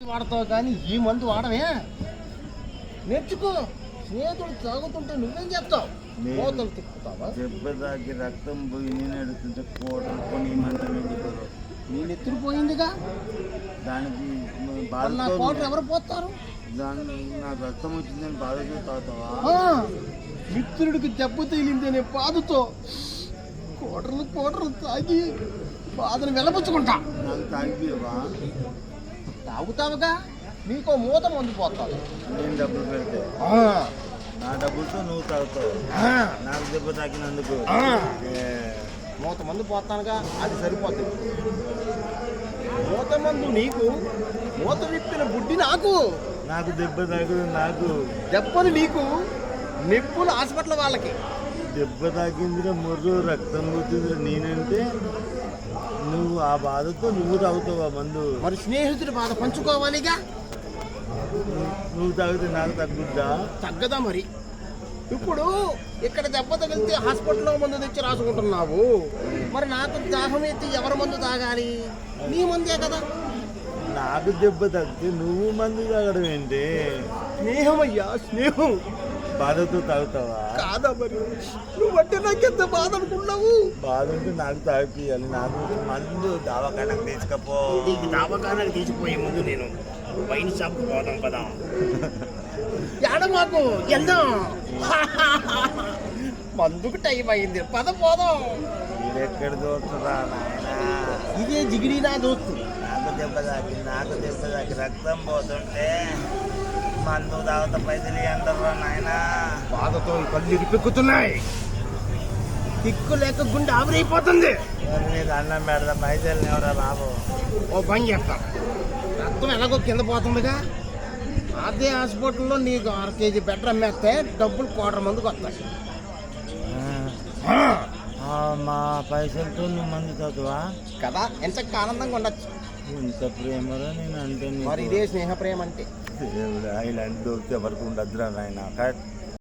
వాడతావు కానీ ఈ మందు వాడమే నేర్చుకో. స్నేహితుడు తాగుతుంటే నువ్వేం చేస్తావు? నేను- కోతలు తిప్పుతావా? దెబ్బ తాకి రక్తం పోయి నేను అడుగుతుంటే కోటలు కొని నెత్తురు పోయిందిగా? దానికి నా కోటర్ ఎవరు పోతారు? దాని నాకు రక్తం వచ్చిందని బాధతో తాగుతావా? మిత్రుడికి దెబ్బ తగిలిందనే బాధతో కోటర్లు కోటర్లు తాగి బాధను వెలపుచ్చుకుంటా నాకు తాగిపోయావా తాగుతావుగా? నీకో మూత మందు పోతావు నేను డబ్బులు పెడితే. నా డబ్బులతో నువ్వు తాగుతావు. నాకు దెబ్బ తాకినందుకు. మూత మందు పోతానుగా అది సరిపోతుంది మూత మందు నీకు మూత విప్పిన బుడ్డి నాకు. నాకు దెబ్బ తాకింది నాకు. దెబ్బలు నీకు నిప్పులు హాస్పిటల్ వాళ్ళకి. దెబ్బ తాకిందిరా మొర్రు రక్తం పోతుందిరా నేనంటే నువ్వు ఆ బాధతో నువ్వు తాగుతావా మందు. మరి స్నేహితుడి బాధ పంచుకోవాలిగా? నువ్వు- నువ్వు తాగితే నాకు తగ్గుద్దా? తగ్గదా మరి. ఇప్పుడు ఇక్కడ దెబ్బ తగిలితే హాస్పిటల్లో మందు తెచ్చి రాసుకుంటున్నావు. మరి నాకు దాహం ఎత్తి ఎవరి మందు తాగాలి? నీ మందే కదా. నాకు దెబ్బ తగ్గితే నువ్వు మందు తాగడం ఏంటి? స్నేహం అయ్యా స్నేహం. బాధతో తాగుతావా? కాదా మరి? నువ్వంటే నాకెంత బాధ అనుకున్నావు బాధ ఉంటే నాకు తాగిపియాలి నాకు మందు దవాఖానకు తీసుకపో. నీకు దావకానికి తీసిపోయే ముందు నేను వైన్ షాప్ పోదాం పదా. ఎడ మాకు? వెళ్దాం. మందుకు టైం అయింది. పద పోదాం. ఎక్కడ దోస్తురా నాయనా? ఇదే జిగిడి నా దోస్తు. నాకు దెబ్బ తాకి నాకు దెబ్బ తాకి రక్తం పోతుంటే మందు తాగుతా పైసలు అందరు నాయనా. బాధతో కళ్ళు ఇరిపెక్కుతున్నాయి దిక్కు లేక గుండె ఆవిరైపోతుంది. అన్నం పెడతా పైసలు ఎవరా బాబు. ఓ పని చేస్తాం. రక్తం ఎలాగో కింద పోతుందిగా. అదే హాస్పిటల్లో నీకు ఆరు కేజీ బెటర్ అమ్మేస్తే డబ్బులు కోటర్ మందికి వస్తాయి. మా పైసలతో నువ్వు మందు తాగుతావా? కదా ఎంత ఆనందంగా ఉండొచ్చు. ఇంత ప్రేమలో నేను అంటే మరి ఇదే స్నేహ ప్రేమ అంటే. దేవుడా, ఇలాంటి దోస్తే ఎవరికి ఉండద్దురా నాయన. కట్